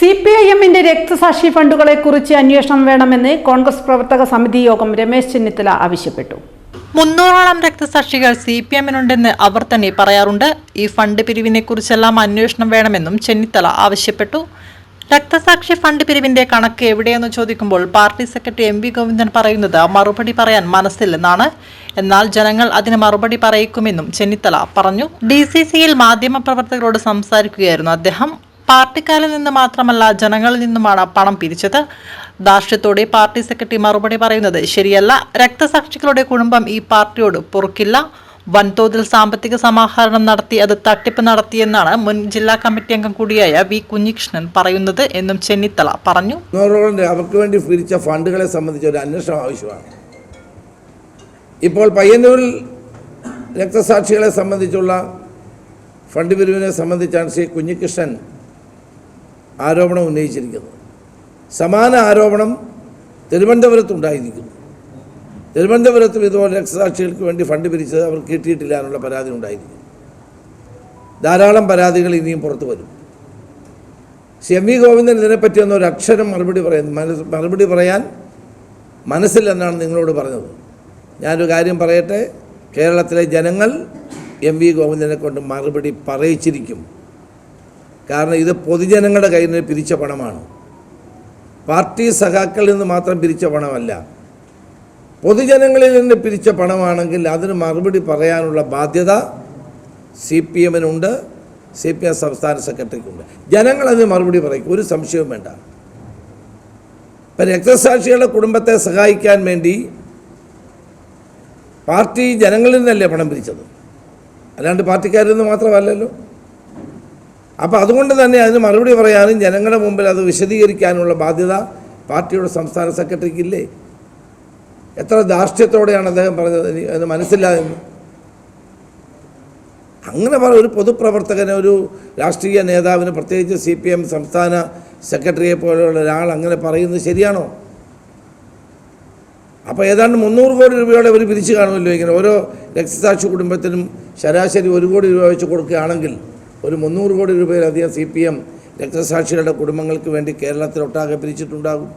C P I എമ്മിന്റെ രക്തസാക്ഷി ഫണ്ടുകളെ കുറിച്ച് അന്വേഷണം വേണമെന്ന് കോൺഗ്രസ് പ്രവർത്തക സമിതി യോഗം രമേശ് ചെന്നിത്തല ആവശ്യപ്പെട്ടു. മുന്നൂറോളം രക്തസാക്ഷികൾ സി പി എമ്മിനുണ്ടെന്ന് അവർ തന്നെ പറയാറുണ്ട്. ഈ ഫണ്ട് പിരിവിനെ കുറിച്ചെല്ലാം അന്വേഷണം വേണമെന്നും ചെന്നിത്തല ആവശ്യപ്പെട്ടു. രക്തസാക്ഷി ഫണ്ട് പിരിവിന്റെ കണക്ക് എവിടെയെന്ന് ചോദിക്കുമ്പോൾ party secretary M V Govindan പറയുന്നത് മറുപടി പറയാൻ മനസ്സില്ലെന്നാണ്. എന്നാൽ ജനങ്ങൾ അതിന് മറുപടി പറയിക്കുമെന്നും ചെന്നിത്തല പറഞ്ഞു. ഡി സി സിയിൽ മാധ്യമപ്രവർത്തകരോട് സംസാരിക്കുകയായിരുന്നു അദ്ദേഹം. പാർട്ടിക്കാരിൽ നിന്ന് മാത്രമല്ല ജനങ്ങളിൽ നിന്നുമാണ് പണം പിരിച്ചത്. ധാർഷ്ട്യത്തോടെ പാർട്ടി സെക്രട്ടറി മറുപടി പറയുന്നത് ശരിയല്ല. രക്തസാക്ഷികളുടെ കുടുംബം ഈ പാർട്ടിയോട് പൊറുക്കില്ല. വൻതോതിൽ സാമ്പത്തിക സമാഹരണം നടത്തി അത് തട്ടിപ്പ് നടത്തിയെന്നാണ് മുൻ ജില്ലാ കമ്മിറ്റി അംഗം കൂടിയായ വി കുഞ്ഞികൃഷ്ണൻ പറയുന്നത് എന്നും ചെന്നിത്തല പറഞ്ഞു. അവർക്ക് വേണ്ടി പിരിച്ച ഫണ്ടുകളെ സംബന്ധിച്ച് ഒരു അന്വേഷണം ആവശ്യമാണ്. ഇപ്പോൾ പയ്യന്നൂരിൽ രക്തസാക്ഷികളെ സംബന്ധിച്ചുള്ള ഫണ്ട് പിരിവിനെ സംബന്ധിച്ചാണ് ശ്രീ കുഞ്ഞികൃഷ്ണൻ ആരോപണം ഉന്നയിച്ചിരിക്കുന്നത് സമാന ആരോപണം തിരുവനന്തപുരത്തുണ്ടായിരിക്കുന്നു തിരുവനന്തപുരത്തും ഇതുപോലെ രക്തസാക്ഷികൾക്ക് വേണ്ടി ഫണ്ട് പിരിച്ചത് അവർ കിട്ടിയിട്ടില്ല എന്നുള്ള പരാതി ഉണ്ടായിരിക്കും ധാരാളം പരാതികൾ ഇനിയും പുറത്തു വരും. സി എം വി ഗോവിന്ദൻ ഇതിനെപ്പറ്റിയൊന്നും ഒരു അക്ഷരം മറുപടി പറയുന്നു മനസ് മറുപടി പറയാൻ മനസ്സില്ലെന്നാണ് നിങ്ങളോട് പറഞ്ഞത്. ഞാനൊരു കാര്യം പറയട്ടെ കേരളത്തിലെ ജനങ്ങൾ എം വി ഗോവിന്ദനെ കൊണ്ട് മറുപടി പറയിച്ചിരിക്കും. കാരണം ഇത് പൊതുജനങ്ങളുടെ കയ്യിൽ നിന്ന് പിരിച്ച പണമാണ്. പാർട്ടി സഖാക്കളിൽ നിന്ന് മാത്രം പിരിച്ച പണമല്ല. പൊതുജനങ്ങളിൽ നിന്ന് പിരിച്ച പണമാണെങ്കിൽ അതിന് മറുപടി പറയാനുള്ള ബാധ്യത സി പി എമ്മിനുണ്ട് സി പി എം സംസ്ഥാന സെക്രട്ടറിക്കുണ്ട്. ജനങ്ങൾ അതിന് മറുപടി പറയും ഒരു സംശയവും വേണ്ട. ഇപ്പം രക്തസാക്ഷികളുടെ കുടുംബത്തെ സഹായിക്കാൻ വേണ്ടി പാർട്ടി ജനങ്ങളിൽ നിന്നല്ലേ പണം പിരിച്ചത്? അല്ലാണ്ട് പാർട്ടിക്കാരിൽ നിന്ന് മാത്രമല്ലല്ലോ. അപ്പോൾ അതുകൊണ്ട് തന്നെ അതിന് മറുപടി പറയാനും ജനങ്ങളുടെ മുമ്പിൽ അത് വിശദീകരിക്കാനുള്ള ബാധ്യത പാർട്ടിയുടെ സംസ്ഥാന സെക്രട്ടറിക്കില്ലേ? എത്ര ധാർഷ്ട്യത്തോടെയാണ് അദ്ദേഹം പറഞ്ഞത്? അത് മനസ്സിലായെന്ന് അങ്ങനെ പറ ഒരു പൊതുപ്രവർത്തകന് ഒരു രാഷ്ട്രീയ നേതാവിന് പ്രത്യേകിച്ച് സി പി എം സംസ്ഥാന സെക്രട്ടറിയെ പോലെയുള്ള ഒരാൾ അങ്ങനെ പറയുന്നത് ശരിയാണോ? അപ്പോൾ ഏതാണ്ട് മുന്നൂറ് കോടി രൂപയോടെ അവർ പിരിച്ചു കാണുമല്ലോ ഇങ്ങനെ. ഓരോ രക്തസാക്ഷി കുടുംബത്തിനും ശരാശരി ഒരു കോടി രൂപ വെച്ച് കൊടുക്കുകയാണെങ്കിൽ ഒരു മുന്നൂറ് കോടി രൂപയിലധികം സി പി എം രക്തസാക്ഷികളുടെ കുടുംബങ്ങൾക്ക് വേണ്ടി കേരളത്തിലൊട്ടാകെ പിരിച്ചിട്ടുണ്ടാകും.